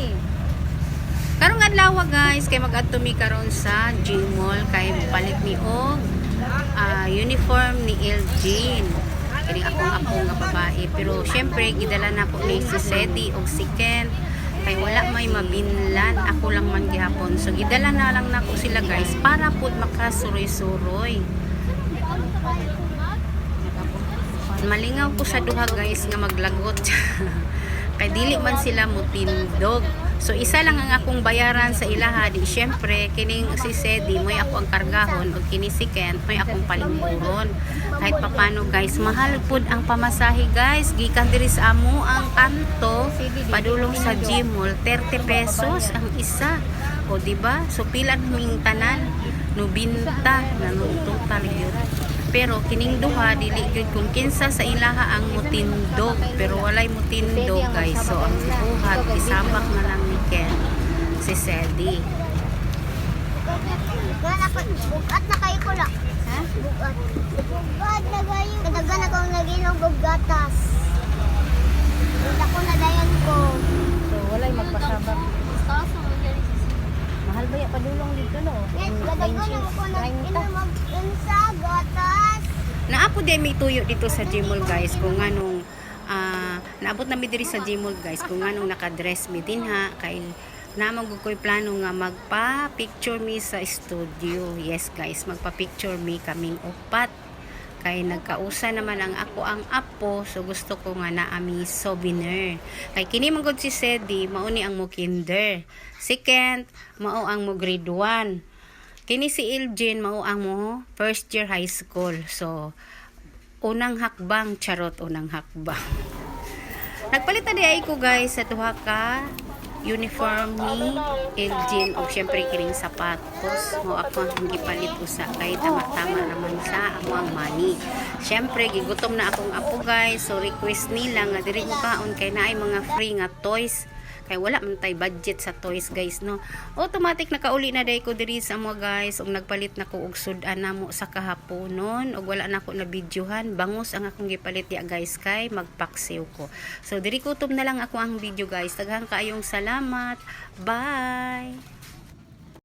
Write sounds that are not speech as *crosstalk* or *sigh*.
Lagi. Karong adlaw guys kay mag-adto mi karon sa Gmall kay palit ni og ah, uniform ni Elgin. Kini akong ako nga babae pero syempre gidala na ko ni si Sedi og si Ken kay wala may mabinlan ako lang man gihapon so gidala na lang nako sila guys para pud makasuroy-suroy malingaw ko sa duha guys nga maglagot *laughs* kay dili man sila mutindog. So isa lang ang akong bayaran sa ilaha. Di syempre kining si Sedi moy ako ang kargahon. Ug kini si Kent moy akong palingkuron kahit papano guys mahal pud ang pamasahe guys. Gikan diri sa amo ang kanto. Padulong sa Gmall 30 pesos ang isa. O di ba? So pila naming tanan. No binta nanong total yun pero kining duha dili gyud kung kinsa sa ilaha ang mutindog pero walay mutindog guys so ang buhat isambak na lang ni Ken si Sedi Bugat ako, na kayo ko lang. Ha? Bugat. Bugat na kayo. Kadagan ako nagilong bugatas. Wala ko na dayan ko. so walay magpasabak mahal ba ya padulong dito no Yes, kadagan na ako gatas. Naapo din may tuyo dito sa Gmall guys. Kung anong ah, naabot na mi diri sa Gmall guys. Kung anong nakadress mi din ha kay namang ko'y plano nga magpa picture mi sa studio. Yes guys magpa picture mi kaming upat. Kay nagkausa naman ang ako ang apo so gusto ko nga na ami souvenir. Kay kini man si Sedi mauni ang mo kinder. Kent mao ang mo grade 1 Kini si Iljin mao ang mo first year high school. So unang hakbang charot unang hakbang. Nagpalit na di ay ko guys sa duha ka uniform ni Iljin o syempre kining sapatos mo ako ang gipalit usa kay tama-tama naman sa ako ang money. Syempre gigutom na akong apo guys so request nila nga diri ko kaon kay naay mga free nga toys kay wala man tay budget sa toys guys no? Automatic nakauli na day ko diri sa mo guys ug nagpalit na ko og sudan na mo sa kahaponon ug wala na ko na videohan. Bangus ang akong gipalit ya guys kay magpaksiw ko. So diri kutom na lang ako ang video guys. Daghang kaayong salamat. Bye